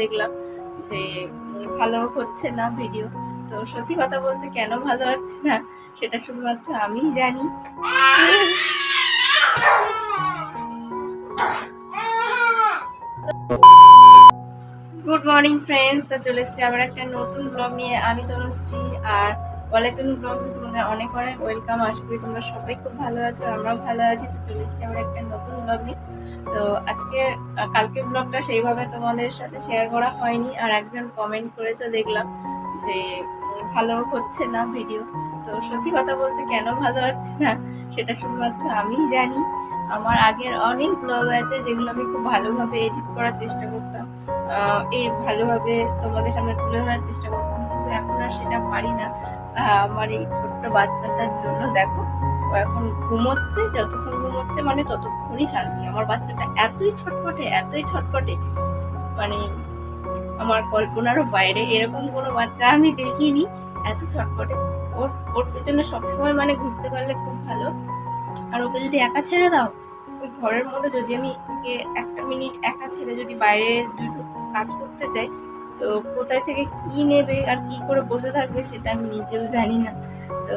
দেখলাম যে ভালো হচ্ছে না ভিডিও তো সত্যি কথা বলতে কেন ভালো হচ্ছে না, সেটা শুধুমাত্র আমিই জানি। গুড মর্নিং ফ্রেন্ডস তো চলে এসেছি আবার একটা নতুন ব্লগ নিয়ে। আমি তনুশ্রী আর বলে তনু ব্লগসে তোমাদের অনেক অনেক ওয়েলকাম আশা করি তোমরা সবাই খুব ভালো আছো, আমরাও ভালো আছি। তো চলে এসেছি আবার একটা নতুন ব্লগ নিয়ে। তো আজকে কালকের ব্লগটা সেইভাবে তোমাদের সাথে শেয়ার করা হয়নি। আর একজন কমেন্ট করেছে, দেখলাম যে ভালো হচ্ছে না ভিডিও তো সত্যি কথা বলতে কেন ভালো হচ্ছে না, সেটা শুধুমাত্র আমিই জানি। আমার আগের অনেক ব্লগ আছে যেগুলো আমি খুব ভালোভাবে এডিট করার চেষ্টা করতাম। এই ভালোভাবে তোমাদের সামনে তুলে ধরার চেষ্টা করতাম, কিন্তু এখন আর সেটা পারি না। আমার এই ছোট্ট বাচ্চাটার জন্য, দেখো ও এখন ঘুমোচ্ছে, যতক্ষণ ঘুমোচ্ছে মানে ততক্ষণই শান্তি। আমার বাচ্চাটা এতই ছটপটে এতই ছটপটে মানে আমার কল্পনারও বাইরে এরকম কোনো বাচ্চা আমি দেখিনি, এত ছটপটে। ওর ওর পেছনে সবসময় মানে ঘুরতে পারলে খুব ভালো। আর ওকে যদি একা ছেড়ে দাও, ওই ঘরের মধ্যে যদি আমি ওকে একটা মিনিট একা ছেড়ে যদি বাইরে দুটো কাজ করতে যাই, তো কোথায় থেকে কি নেবে আর কি করে বসে থাকবে সেটা আমি নিজেও জানি না। তো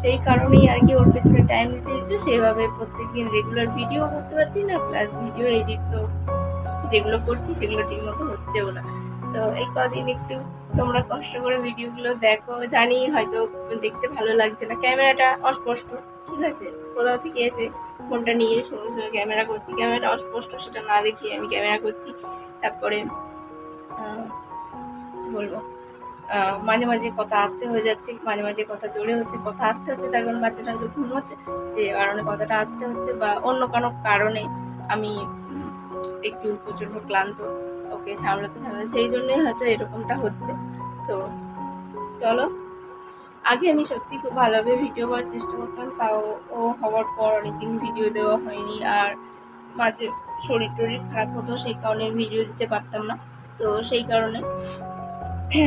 সেই কারণেই আর কি ওর পেছনে টাইম দিতে দিতে সেভাবে প্রত্যেকদিন রেগুলার ভিডিও করতে পারছি না প্লাস ভিডিও এডিট তো যেগুলো করছি সেগুলো ঠিক মতো হচ্ছেও না। তো এই কদিন একটু তোমরা কষ্ট করে ভিডিওগুলো দেখো, জানি হয়তো দেখতে ভালো লাগছে না। ক্যামেরাটা অস্পষ্ট, ঠিক আছে? কোথাও থেকে এসে ফোনটা নিয়ে সঙ্গে সঙ্গে ক্যামেরা করছি। ক্যামেরাটা অস্পষ্ট, সেটা না দেখিয়ে আমি ক্যামেরা করছি। তারপরে কি বলব? মাঝে মাঝে কথা আসতে হয়ে যাচ্ছে, মাঝে মাঝে কথা জোরে হচ্ছে, কথা আসতে হচ্ছে, তার কারণ বাচ্চাটা হয়তো ঘুমোচ্ছে সে কারণে কথাটা আসতে হচ্ছে বা অন্য কোনো কারণে আমি একটু প্রচণ্ড ক্লান্ত ওকে সামলাতে সামলাতে, সেই জন্যই হয়তো এরকমটা হচ্ছে। তো চলো, আগে আমি সত্যি খুব ভালোভাবে ভিডিও করার চেষ্টা করতাম, তাও ও হওয়ার পর অনেকদিন ভিডিও দেওয়া হয়নি আর মাঝে শরীর টরীর খারাপ হতো, সেই কারণে ভিডিও দিতে পারতাম না। তো সেই কারণে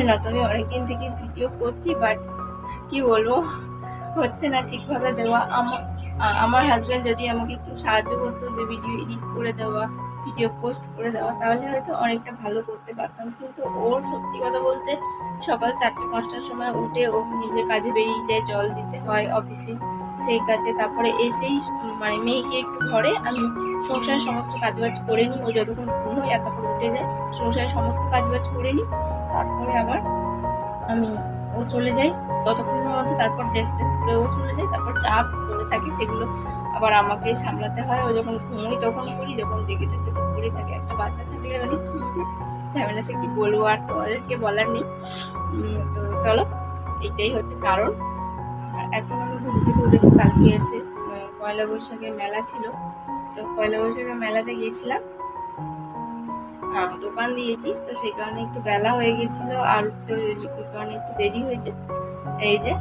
না, তো আমি অনেকদিন থেকে ভিডিও করছি বাট কি বলব, হচ্ছে না ঠিকভাবে দেওয়া। আমার আমার হাজব্যান্ড যদি আমাকে একটু সাহায্য করতো যে ভিডিও এডিট করে দেওয়া ভিডিও পোস্ট করে দেওয়া, তাহলে হয়তো অনেকটা ভালো করতে পারতাম। কিন্তু ওর সত্যি কথা বলতে, সকাল চারটে, পাঁচটার সময় উঠে ও নিজের কাজে বেরিয়ে যায়, জল দিতে হয় অফিসে সেই কাজে। তারপরে এসেই মানে মেয়েকে একটু ধরে, আমি সংসারের সমস্ত কাজবাজ করে নিই। ও যতক্ষণ ঘুমোয় আর তখন উঠে যায়, সংসারের সমস্ত কাজবাজ করে নিই। তারপরে আবার আমি ও চলে যাই। ততক্ষণের মধ্যে তারপর ড্রেস ফ্রেস করে ও চলে যায়, তারপর চা করে থাকে সেগুলো আবার আমাকে সামলাতে হয়। ও যখন ঘুমোই তখন করি, যখন জেগে থাকে তো করি। থাকে একটা বাচ্চা থাকলে মানে ঝামেলা, সে কি বলব আর তোমাদেরকে বলার নেই। তো চলো, এইটাই হচ্ছে কারণ। আর এখন আমি ঘুম থেকে উঠেছি কালকে এতে পয়লা বৈশাখের মেলা ছিল। তো পয়লা বৈশাখের মেলাতে গিয়েছিলাম। দোকান দিয়েছি। তো সেই কারণে একটু বেলা হয়ে গেছিল আর উঠতে কারণে একটু দেরি হয়েছে। এই যে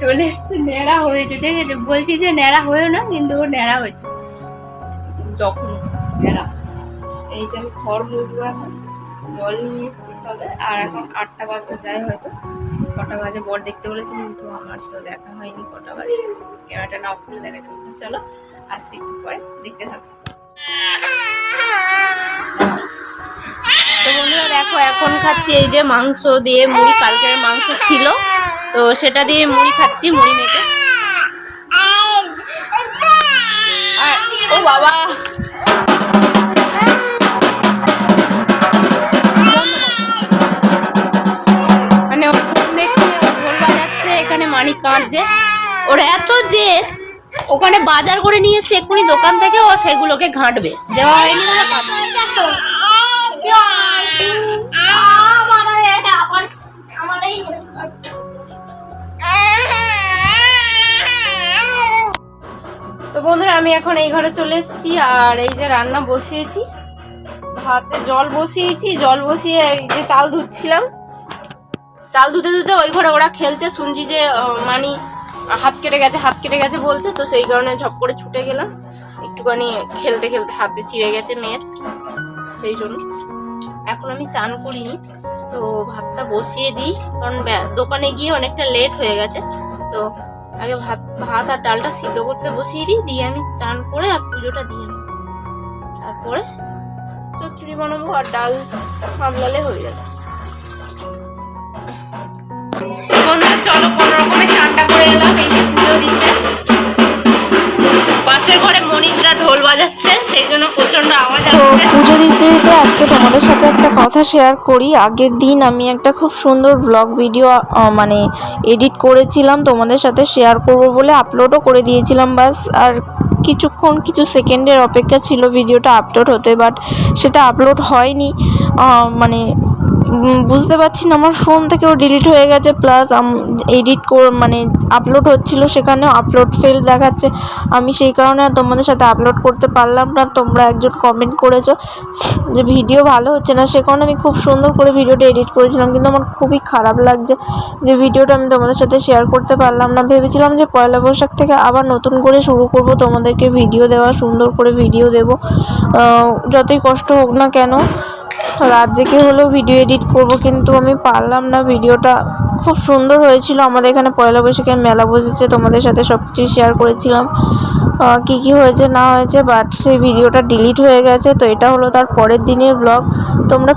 চলে এসছে, ন্যাড়া হয়েছে, দেখেছ? বলছি যে ন্যাড়া হয়েও না, কিন্তু ও ন্যাড়া হয়েছে। যখন ন্যাড়া। এই যে আমি ঘর মুছবো এখন, জল নিয়ে এসেছি সবে, আর এখন আটটা বাজতে যায় হয়তো। কটা বাজে, বর দেখতে বলেছে কিন্তু আমার তো দেখা হয়নি কটা বাজে। ক্যামেরাটা না খুলে দেখা যাবে চলো, আসছি একটু পরে, দেখতে থাকো। এখন খাচ্ছি এই যে মাংস দিয়ে মুড়ি, কালকের মাংস ছিল। তো সেটা দিয়ে মুড়ি খাচ্ছি, মুড়ি মেখে। আর বাবা। মানে এখানে মানিক কাঁদছে। এত ওখানে বাজার করে নিয়ে এক্ষুনি দোকান থেকে ও সেগুলোকে ঘাঁটবে। দেওয়া হয়নি বলে কাঁদবে। বন্ধুরা, আমি এখন এই ঘরে চলে এসেছি আর এই যে রান্না বসিয়েছি। ভাতে জল বসিয়েছি, জল বসিয়ে এই যে চাল ধুচ্ছিলাম। চাল ধুতে ধুতে ওই ঘরে ওরা খেলছে, শুনছি যে মানি হাত কেটে গেছে, হাত কেটে গেছে বলছে, তো সেই কারণে ঝপ করে ছুটে গেলাম। একটুখানি খেলতে খেলতে হাতে চিড়ে গেছে মেয়ের, সেই জন্য। এখন আমি চান করিনি, তো ভাতটা বসিয়ে দিই, কারণ দোকানে গিয়ে অনেকটা লেট হয়ে গেছে, তো আগে ভাত ভাত আর ডালটা সিদ্ধ করতে বসিয়ে দিই, দিয়ে আমি চান করে আর পুজোটা দিয়ে নেব। তারপরে চচ্চড়ি বানাবো আর ডাল সামলালে হয়ে যাবে। বন্ধুরা, চলো কোনো রকমের চানটা করে এলাম, এই যে পুজো দিতে। দিতে আজকে তোমাদের সাথে একটা কথা শেয়ার করি। আগের দিন আমি একটা খুব সুন্দর ব্লগ ভিডিও মানে এডিট করেছিলাম তোমাদের সাথে শেয়ার করব বলে আপলোডও করে দিয়েছিলাম বাস আর কিছুক্ষণ, কিছু সেকেন্ডের অপেক্ষা ছিল ভিডিওটা আপলোড হতে বাট সেটা আপলোড হয়নি। মানে বুঝতে পারছি না, আমার ফোন থেকেও ডিলিট হয়ে গেছে প্লাস এডিট মানে আপলোড হচ্ছিল সেখানেও আপলোড ফেল দেখাচ্ছে। আমি সেই কারণে আর তোমাদের সাথে আপলোড করতে পারলাম না, তোমরা একজন কমেন্ট করেছ যে ভিডিও ভালো হচ্ছে না, সে কারণে আমি খুব সুন্দর করে ভিডিওটা এডিট করেছিলাম, কিন্তু আমার খুবই খারাপ লাগছে যে ভিডিওটা আমি তোমাদের সাথে শেয়ার করতে পারলাম না। ভেবেছিলাম যে পয়লা বৈশাখ থেকে আবার নতুন করে শুরু করব, তোমাদেরকে ভিডিও দেওয়া, সুন্দর করে ভিডিও দেবো। যতই কষ্ট হোক না কেন রাত জেগে হলেও ভিডিও এডিট করব, কিন্তু আমি পারলাম না। ভিডিওটা খুব সুন্দর হয়েছিল। আমাদের এখানে পয়লা বৈশাখে মেলা বসেছে, তোমাদের সাথে সব কিছুই শেয়ার করেছিলাম কি কি হয়েছে, না হয়েছে বাট সেই ভিডিওটা ডিলিট হয়ে গেছে। তো এটা হলো তার পরের দিনের ব্লগ তোমরা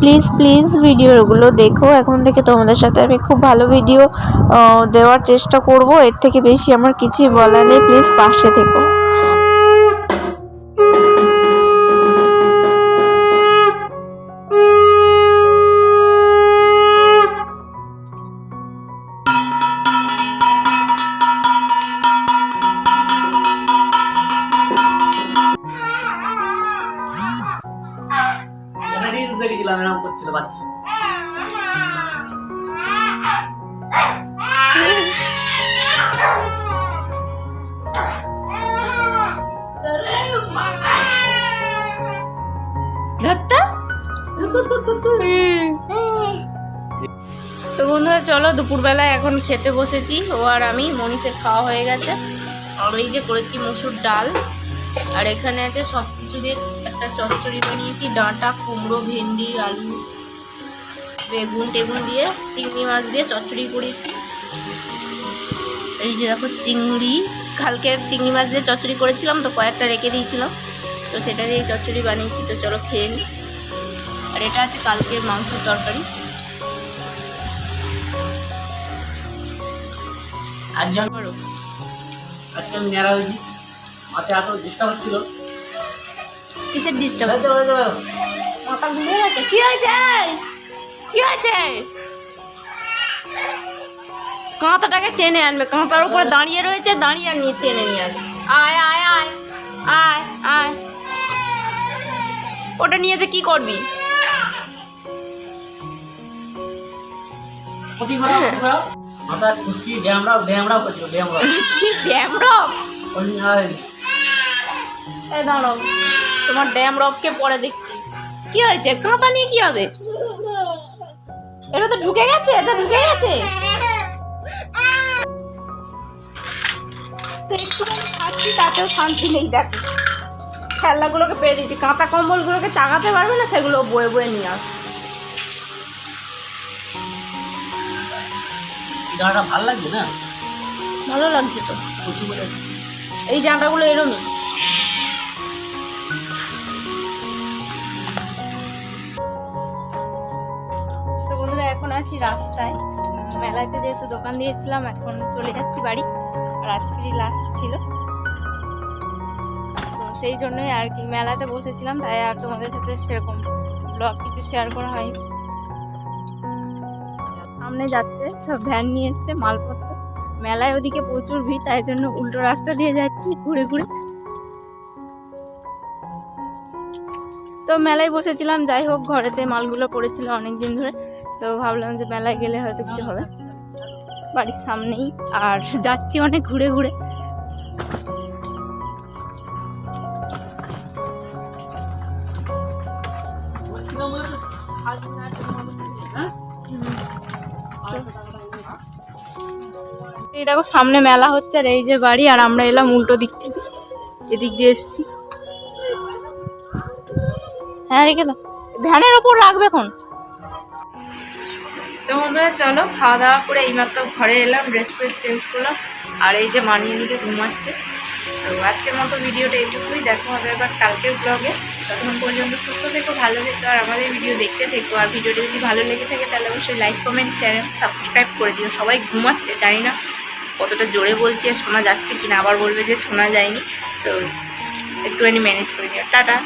প্লিজ প্লিজ ভিডিওগুলো দেখো। এখন থেকে তোমাদের সাথে আমি খুব ভালো ভিডিও দেওয়ার চেষ্টা করব। এর থেকে বেশি আমার কিছুই বলার নেই। প্লিজ পাশে থেকো। দেখেছিলাম এরকম করছিল বাচ্চা। তো বন্ধুরা, চলো দুপুরবেলায় এখন খেতে বসেছি। ও আর আমি, মনীষের খাওয়া হয়ে গেছে। আর এই যে করেছি মুসুর ডাল। আর এখানে আছে সব কিছু দিয়ে একটা চচ্চড়ি বানিয়েছি, ডাঁটা, কুমড়ো, ভেন্ডি, আলু, বেগুন টেগুন দিয়ে, চিংড়ি মাছ দিয়ে চচ্চড়ি করেছি। এই যে দেখো চিংড়ি কালকের চিংড়ি মাছ দিয়ে চচ্চড়ি করেছিলাম, তো কয়েকটা রেখে দিয়েছিলাম, তো সেটা দিয়ে চচ্চড়ি বানিয়েছি, তো চলো খেয়ে নিই আর এটা আছে কালকের মাংসের তরকারি। একজন বলো আজকে আমি নেড়া হয়েছি। মাথায় এত ডিস্টার্ব হচ্ছিল। কিসের ডিস্টার্ব মাথা ঘুরে গেছে। কি হয়েছে? কি হয়েছে? কাঁথাটাকে টেনে আনবে। কাঁথার উপরে দাঁড়িয়ে রয়েছে দাঁড়িয়ে নিয়ে টেনে নিয়ে আসবে। আয় আয় আয় আয় আয়। ওটা নিয়ে যে কি করবি? খুশকি করছিল কি আর এই দাঁড়াও। তোমার ড্যাম রককে পরে দেখছি। কি হয়েছে? কাঁথা নিয়ে কি হবে? এটা তো ঢুকে গেছে এটা ঢুকে গেছে। তো খাচ্ছি তাতেও শান্তি নেই দেখো। খেলনাগুলোকে পেয়ে দিচ্ছি কাঁথা কম্বলগুলোকে চাগাতে পারবে না সেগুলো বয়ে বয়ে নিয়ে আস। জায়গাটা ভালো লাগছে না? ভালো লাগছে তো। এই জামাগুলো এরমই রাস্তায়। মেলাতে যেহেতু দোকান দিয়েছিলাম, এখন চলে যাচ্ছি বাড়ি। আর আজকেরই লাস্ট ছিল। তো সেই জন্যই আর কি মেলাতে বসেছিলাম, তাই আর তোমাদের সাথে সেরকম ব্লগ কিছু শেয়ার করা হয়নি। সামনে যাচ্ছে, সব ভ্যান নিয়ে এসছে, মালপত্র। মেলায় ওদিকে প্রচুর ভিড়, তাই জন্য উল্টো রাস্তা দিয়ে যাচ্ছি, ঘুরে ঘুরে। তো মেলায় বসেছিলাম, যাই হোক, ঘরেতে মালগুলো পড়েছিল অনেক দিন ধরে। তো ভাবলাম যে মেলায় গেলে হয়তো কিছু হবে। বাড়ির সামনেই, আর যাচ্ছি অনেক ঘুরে ঘুরে। এই দেখো, সামনে মেলা হচ্ছে, আর এই যে বাড়ি, আর আমরা এলাম উল্টো দিক থেকে। এদিক দিয়ে এসছি। হ্যাঁ রেখে দাও। ভ্যানের ওপর রাখবে এখন। তো বন্ধুরা, চলো খাওয়া দাওয়া করে এইমাত্র ঘরে এলাম ড্রেস ফ্রেস চেঞ্জ করলাম, আর এই যে মানিয়ে নিকে ঘুমাচ্ছে। তো আজকের মতো ভিডিওটা এইটুকুই, দেখো হবে এবার কালকের ব্লগে ততক্ষণ পর্যন্ত সুস্থ থেকো, ভালো থেকো, আর আমাদের ভিডিও দেখতে থেকো। আর ভিডিওটা যদি ভালো লেগে থাকে, তাহলে অবশ্যই লাইক কমেন্ট শেয়ার সাবস্ক্রাইব করে দিও। সবাই ঘুমাচ্ছে, জানি না কতটা জোরে বলছি আর শোনা যাচ্ছে কিনা, আবার বলবে যে শোনা যায়নি। তো একটুখানি ম্যানেজ করে দিও টাটা।